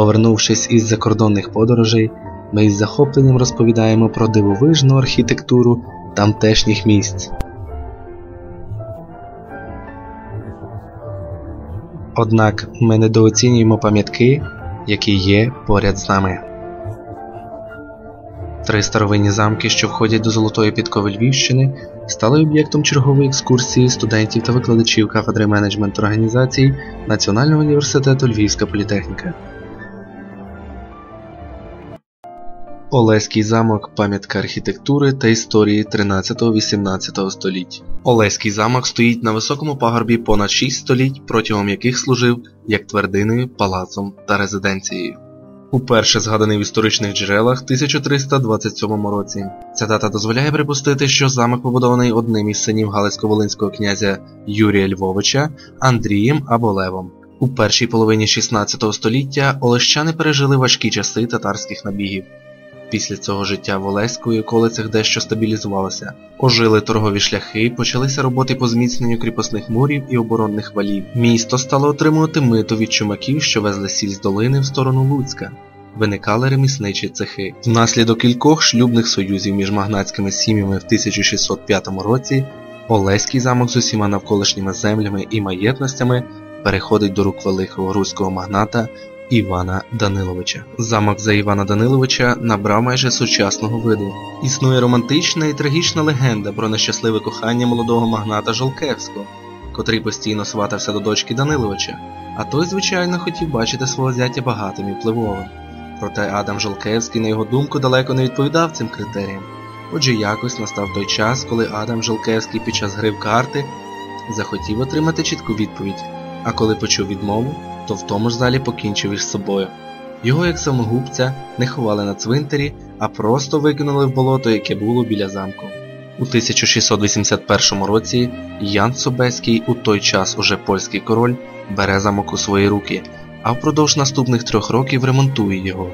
Повернувшись із закордонних подорожей, ми із захопленням розповідаємо про дивовижну архітектуру тамтешніх місць. Однак ми недооцінюємо пам'ятки, які є поряд з нами. Три старовинні замки, що входять до Золотої підкови Львівщини, стали об'єктом чергової екскурсії студентів та викладачів кафедри менеджмент організацій Національного університету Львівська політехніка. Олеський замок пам'ятка архітектури та історії 13-18 століть. Олеський замок стоїть на високому пагорбі понад 6 століть, протягом яких служив як твердиною, палацом та резиденцією. Уперше згаданий в історичних джерелах 1327 році. Ця дата дозволяє припустити, що замок побудований одним із синів Галицько-Волинського князя Юрія Львовича Андрієм або Левом. У першій половині 16 століття олещани пережили важкі часи татарських набігів. Після цього життя в Олеську і околицях дещо стабілізувалося. Ожили торгові шляхи, почалися роботи по зміцненню кріпосних мурів і оборонних валів. Місто стало отримувати мито від чумаків, що везли сіль з долини в сторону Луцька. Виникали ремісничі цехи. Внаслідок кількох шлюбних союзів між магнатськими сім'ями в 1605 році Олеський замок з усіма навколишніми землями і маєтностями переходить до рук великого руського магната Івана Даниловича. Замок за Івана Даниловича набрав майже сучасного виду. Існує романтична і трагічна легенда про нещасливе кохання молодого магната Жолкевського, котрий постійно сватався до дочки Даниловича, а той, звичайно, хотів бачити свого зятя багатим і впливовим. Проте Адам Жолкевський, на його думку, далеко не відповідав цим критеріям. Отже, якось настав той час, коли Адам Жолкевський під час гри в карти захотів отримати чітку відповідь, а коли почув відмову, то в тому ж залі покінчив із собою. Його, як самогубця, не ховали на цвинтарі, а просто викинули в болото, яке було біля замку. У 1681 році Ян Собеський, у той час уже польський король, бере замок у свої руки, а впродовж наступних трьох років ремонтує його.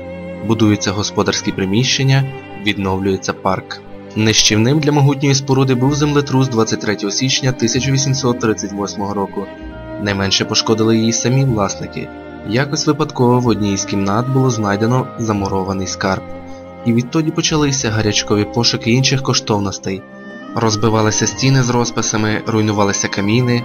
Будуються господарські приміщення, відновлюється парк. Нищівним для могутньої споруди був землетрус 23 січня 1838 року. Найменше пошкодили її самі власники. Якось випадково в одній із кімнат було знайдено замурований скарб, і відтоді почалися гарячкові пошуки інших коштовностей. Розбивалися стіни з розписами, руйнувалися каміни,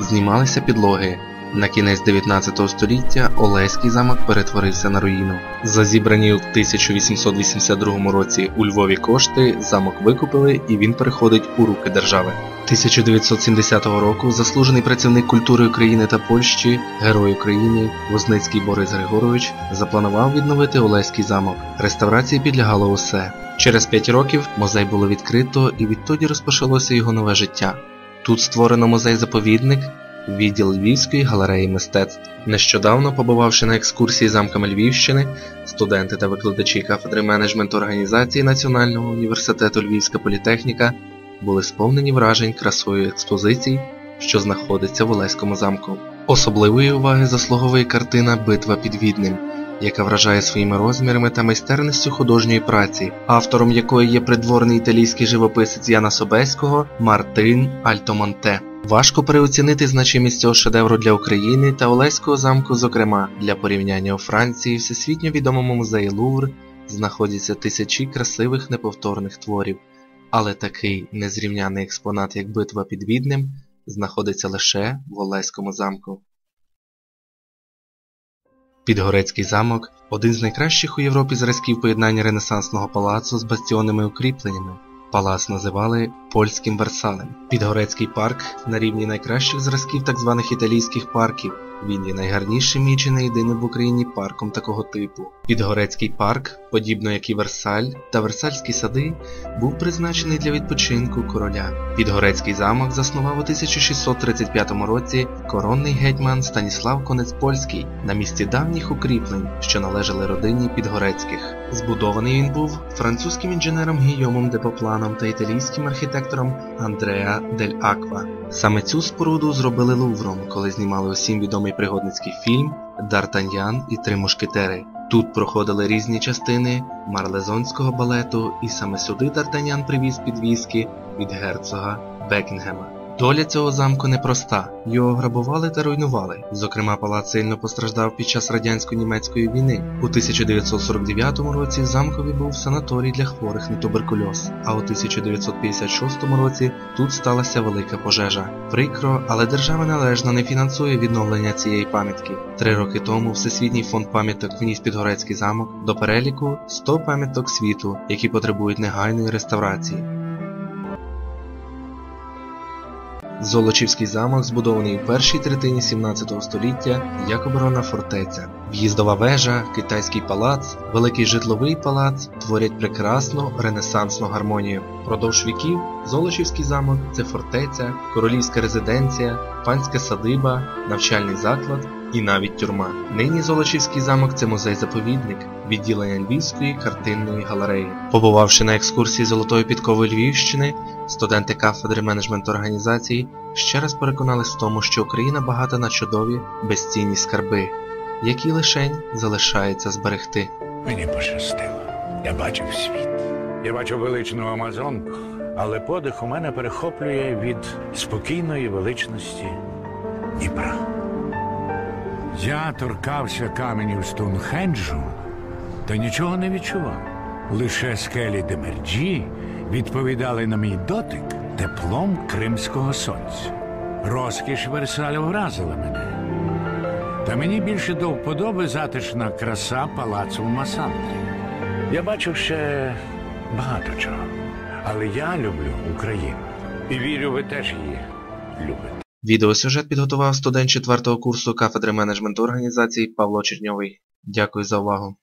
знімалися підлоги. На кінець 19 століття Олеський замок перетворився на руїну. За зібрані у 1882 році у Львові кошти замок викупили і він переходить у руки держави. 1970 року заслужений працівник культури України та Польщі, Герой України Возницький Борис Григорович запланував відновити Олеський замок. Реставрації підлягало усе. Через 5 років музей було відкрито і відтоді розпочалося його нове життя. Тут створено музей-заповідник, відділ Львівської галереї мистецтв. Нещодавно, побувавши на екскурсії замками Львівщини, студенти та викладачі кафедри менеджменту організації Національного університету Львівська політехніка були сповнені вражень красою експозицій, що знаходиться в Олеському замку. Особливої уваги заслуговує картина Битва під Відним, яка вражає своїми розмірами та майстерністю художньої праці, автором якої є придворний італійський живописець Яна Собеського Мартин Альтомонте. Важко переоцінити значимість цього шедевру для України та Олеського замку, зокрема, для порівняння у Франції, всесвітньо відомому музеї Лувр знаходяться тисячі красивих неповторних творів, але такий незрівняний експонат, як битва під Віднем, знаходиться лише в Олеському замку. Підгорецький замок один з найкращих у Європі зразків поєднання ренесансного палацу з бастіонними укріпленнями. Палац називали польським Версалем. Підгорецький парк на рівні найкращих зразків так званих італійських парків. Він є найгарнішим і чи не єдиним в Україні парком такого типу. Підгорецький парк, подібно як і Версаль та Версальські сади, був призначений для відпочинку короля. Підгорецький замок заснував у 1635 році коронний гетьман Станіслав Конець Польський на місці давніх укріплень, що належали родині Підгорецьких. Збудований він був французьким інженером Гійомом Депопланом та італійським архітектором Андреа Дель Аква. Саме цю споруду зробили Лувром, коли знімали усім відомий пригодницький фільм Д'Артаньян і Три мушкетери. Тут проходили різні частини марлезонського балету, і саме сюди Д'Артаньян привіз підвіски від герцога Бекінгема. Доля цього замку непроста. Його грабували та руйнували. Зокрема, палац сильно постраждав під час радянсько-німецької війни. У 1949 році в замкові був санаторій для хворих на туберкульоз, а у 1956 році тут сталася велика пожежа. Прикро, але держава належно не фінансує відновлення цієї пам'ятки. Три роки тому Всесвітній фонд пам'яток вніс Підгорецький замок до переліку 100 пам'яток світу, які потребують негайної реставрації. Золочівський замок збудований у першій третині 17 століття як оборонна фортеця. В'їздова вежа, китайський палац, великий житловий палац творять прекрасну ренесансну гармонію. Продовж віків Золочівський замок це фортеця, королівська резиденція, панська садиба, навчальний заклад і навіть тюрма. Нині Золочівський замок це музей-заповідник, відділення Львівської картинної галереї. Побувавши на екскурсії Золотої підкови Львівщини, студенти кафедри менеджменту організації ще раз переконались в тому, що Україна багата на чудові безцінні скарби, які лишень залишається зберегти. Мені пощастило. Я бачив світ. Я бачив величну Амазонку, але подих у мене перехоплює від спокійної величності Дніпра. Я торкався каменів Стоунхенджу та нічого не відчував. Лише скелі Демерджі відповідали на мій дотик теплом кримського сонця. Розкіш Версалю вразила мене. Та мені більше до вподоби затишна краса палацу в Масандрі. Я бачив ще багато чого. Але я люблю Україну. І вірю, ви теж її любите. Відеосюжет підготував студент 4 курсу кафедри менеджменту організації Павло Черньовий. Дякую за увагу.